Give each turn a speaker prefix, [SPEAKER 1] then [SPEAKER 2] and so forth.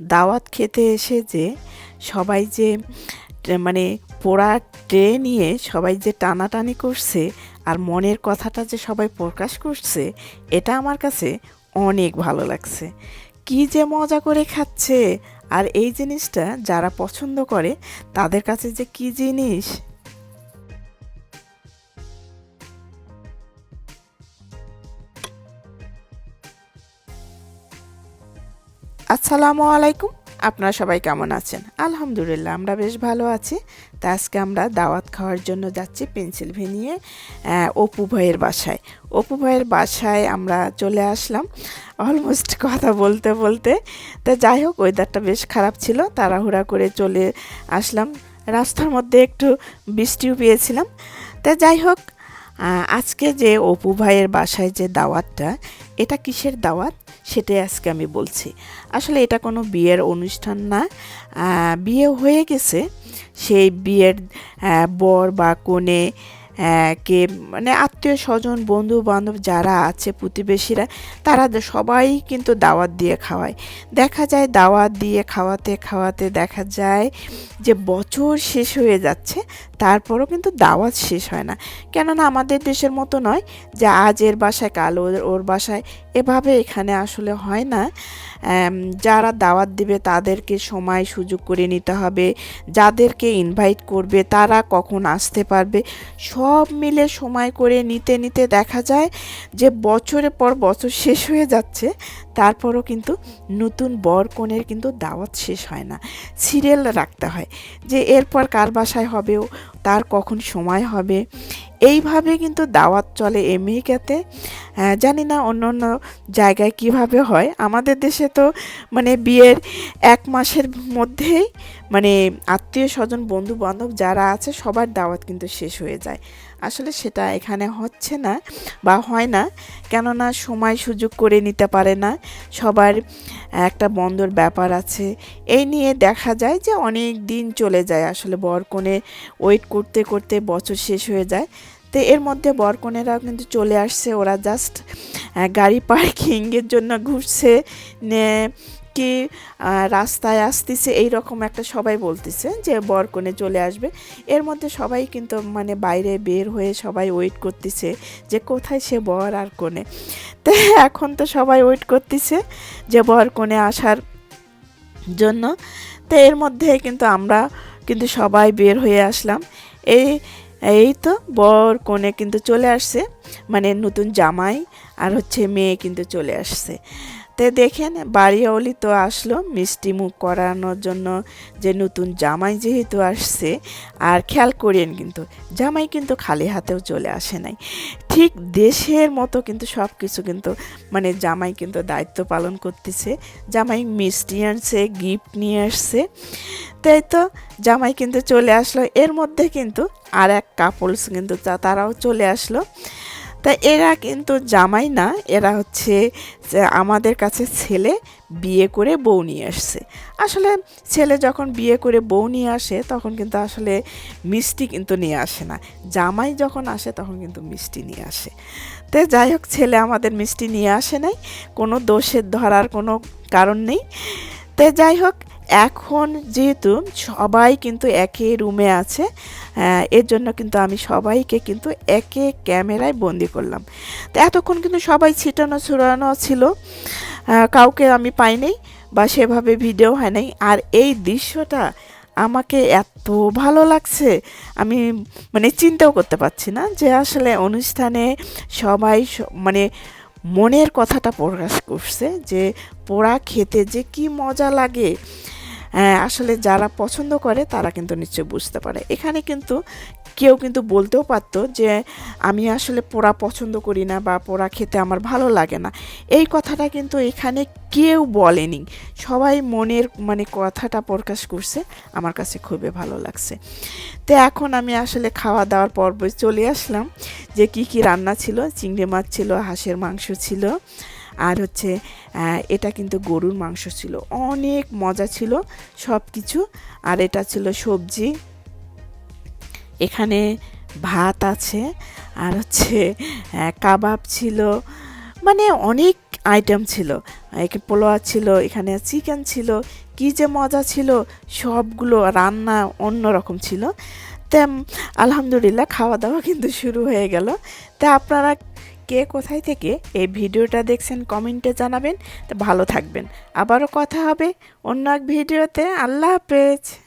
[SPEAKER 1] দাওয়াত খেতে এসে যে সবাই যে মানে পোড়া ট্রে নিয়ে সবাই যে টানাটানি করছে আর মনের কথাটা যে সবাই প্রকাশ করছে, এটা আমার কাছে অনেক ভালো লাগছে। কি যে মজা করে খাচ্ছে। আর এই জিনিসটা যারা পছন্দ করে, তাদের কাছে যে কি জিনিস আসসালামু আলাইকুম। আপনারা সবাই কেমন আছেন? আলহামদুলিল্লাহ, আমরা বেশ ভালো আছি। তা আজকে আমরা দাওয়াত খাওয়ার জন্য যাচ্ছি পেনসিলভেনিয়ে অপু ভাইয়ের বাসায়। অপু ভাইয়ের বাসায় আমরা চলে আসলাম। অলমোস্ট কথা বলতে বলতে। তা যাই হোক ওয়েদারটা বেশ খারাপ ছিল, তাড়াহুড়া করে চলে আসলাম। রাস্তার মধ্যে একটু বৃষ্টিও পেয়েছিলাম। তা যাই হোক আজকে যে অপু ভাইয়ের বাসায় যে দাওয়াতটা, এটা কিসের দাওয়াত? সেটাই আজকে আমি বলছি। আসলে এটা কোনো বিয়ের অনুষ্ঠান না। বিয়ে হয়ে গেছে। সেই বিয়ের বর বা কনে কে মানে আত্মীয় স্বজন বন্ধু বান্ধব যারা আছে, প্রতিবেশীরা, তারা সবাই কিন্তু দাওয়াত দিয়ে খাওয়ায়। দেখা যায় দাওয়াত দিয়ে খাওয়াতে খাওয়াতে দেখা যায় যে বছর শেষ হয়ে যাচ্ছে, তারপরও কিন্তু দাওয়াত শেষ হয় না। কেননা আমাদের দেশের মতো নয় যে আজ এর বাসায়, কাল ওর ওর বাসায় এভাবে এখানে আসলে হয় না। যারা দাওয়াত দিবে তাদেরকে সময় সুযোগ করে নিতে হবে। যাদেরকে ইনভাইট করবে তারা কখন আসতে পারবে? সব মিলে সময় করে নিতে নিতে দেখা যায় যে বছরের পর বছর শেষ হয়ে যাচ্ছে। তারপরও কিন্তু নতুন বর কনের কিন্তু দাওয়াত শেষ হয় না। সিরিয়াল রাখতে হয় যে এরপর কার বাসায় হবেও তার কখন সময় হবে। এইভাবে কিন্তু দাওয়াত চলে আমেরিকাতে। জানি না অন্য অন্য জায়গায় কীভাবে হয়। আমাদের দেশে তো মানে বিয়ের এক মাসের মধ্যেই মানে আত্মীয় স্বজন বন্ধু বান্ধব যারা আছে, সবার দাওয়াত কিন্তু শেষ হয়ে যায়। আসলে সেটা এখানে হচ্ছে না বা হয় না। কেননা সময় সুযোগ করে নিতে পারে না। সবার একটা বন্ধর ব্যাপার আছে। এই নিয়ে দেখা যায় যে অনেক দিন চলে যায়। আসলে বর বরকনে ওয়েট করতে করতে বছর শেষ হয়ে যায়। তো এর মধ্যে বরকনেরাও কিন্তু চলে আসছে। ওরা জাস্ট গাড়ি পার্কিংয়ের জন্য ঘুরছে। নে, কি রাস্তায় আসতেছে। এই রকম একটা সবাই বলতেছে যে বর কোণে চলে আসবে। এর মধ্যে সবাই কিন্তু মানে বাইরে বের হয়ে সবাই ওয়েট করতেছে যে কোথায় সে বর আর কোণে তো এখন তো সবাই ওয়েট করতেছে যে বর কোণে আসার জন্য। তো এর মধ্যে কিন্তু আমরা কিন্তু সবাই বের হয়ে আসলাম। এই এই তো বর কনে কিন্তু চলে আসছে মানে নতুন জামাই আর হচ্ছে মেয়ে কিন্তু চলে আসছে। তে দেখেন, বাড়িওয়ালি তো আসলো মিষ্টি মুখ করানোর জন্য যে নতুন জামাই যেহেতু আসছে, আর খেয়াল করেন কিন্তু, জামাই কিন্তু খালি হাতেও চলে আসে নাই। ঠিক দেশের মতো কিন্তু সব কিছু কিন্তু মানে জামাই কিন্তু দায়িত্ব পালন করতেছে, জামাই মিষ্টি আনছে গিফট নিয়ে আসছে। তাই তো জামাই কিন্তু চলে আসলো, এর মধ্যে কিন্তু আর এক কাপলস কিন্তু তারাও চলে আসলো। তা এরা কিন্তু জামাই না, এরা হচ্ছে আমাদের কাছে ছেলে বিয়ে করে বউ নিয়ে আসছে। আসলে ছেলে যখন বিয়ে করে বউ নিয়ে আসে, তখন কিন্তু আসলে মিষ্টি কিন্তু নিয়ে আসে না। জামাই যখন আসে, তখন কিন্তু মিষ্টি নিয়ে আসে। তো যাই হোক, ছেলে আমাদের মিষ্টি নিয়ে আসে নাই, কোনো দোষের ধরার কোনো কারণ নেই। তো যাই হোক এখন যেহেতু সবাই কিন্তু একে রুমে আছে এর জন্য কিন্তু আমি সবাইকে কিন্তু একে ক্যামেরায় বন্দি করলাম। তো এতক্ষণ কিন্তু সবাই ছিটানো ছুড়ানো ছিল কাউকে আমি পাইনি বা সেভাবে ভিডিও হয় নাই। আর এই দৃশ্যটা আমাকে এত ভালো লাগছে, আমি মানে চিন্তাও করতে পারছি না যে আসলে অনুষ্ঠানে সবাই মানে মনের কথাটা প্রকাশ করছে যে পোড়া খেতে যে কি মজা লাগে। আসলে যারা পছন্দ করে, তারা কিন্তু নিশ্চয়ই বুঝতে পারে। এখানে কিন্তু কেউ কিন্তু বলতেও পারতো যে, আমি আসলে পোড়া পছন্দ করি না বা পোড়া খেতে আমার ভালো লাগে না। এই কথাটা কিন্তু এখানে কেউ বলেনি। সবাই মনের মানে কথাটা প্রকাশ করছে। আমার কাছে খুবই ভালো লাগছে। তো এখন আমি আসলে খাওয়া দাওয়ার পর্ব চলে আসলাম যে, কি কি রান্না ছিল? চিংড়ি মাছ ছিল, হাঁসের মাংস ছিল আর হচ্ছে এটা কিন্তু গরুর মাংস ছিল। অনেক মজা ছিল সব কিছু আর এটা ছিল সবজি। এখানে ভাত আছে। আর হচ্ছে কাবাব ছিল। মানে অনেক আইটেম ছিল। এখানে পোলোয়া ছিল, এখানে চিকেন ছিল, কি যে মজা ছিল, সবগুলো রান্না অন্যরকম ছিল। তা আলহামদুলিল্লাহ খাওয়া দাওয়া কিন্তু শুরু হয়ে গেল। তা আপনারা কে কোথায় থেকে এই ভিডিওটা দেখছেন কমেন্টে জানাবেন। তা ভালো থাকবেন। আবারও কথা হবে অন্য এক ভিডিওতে। আল্লাহ হাফেজ।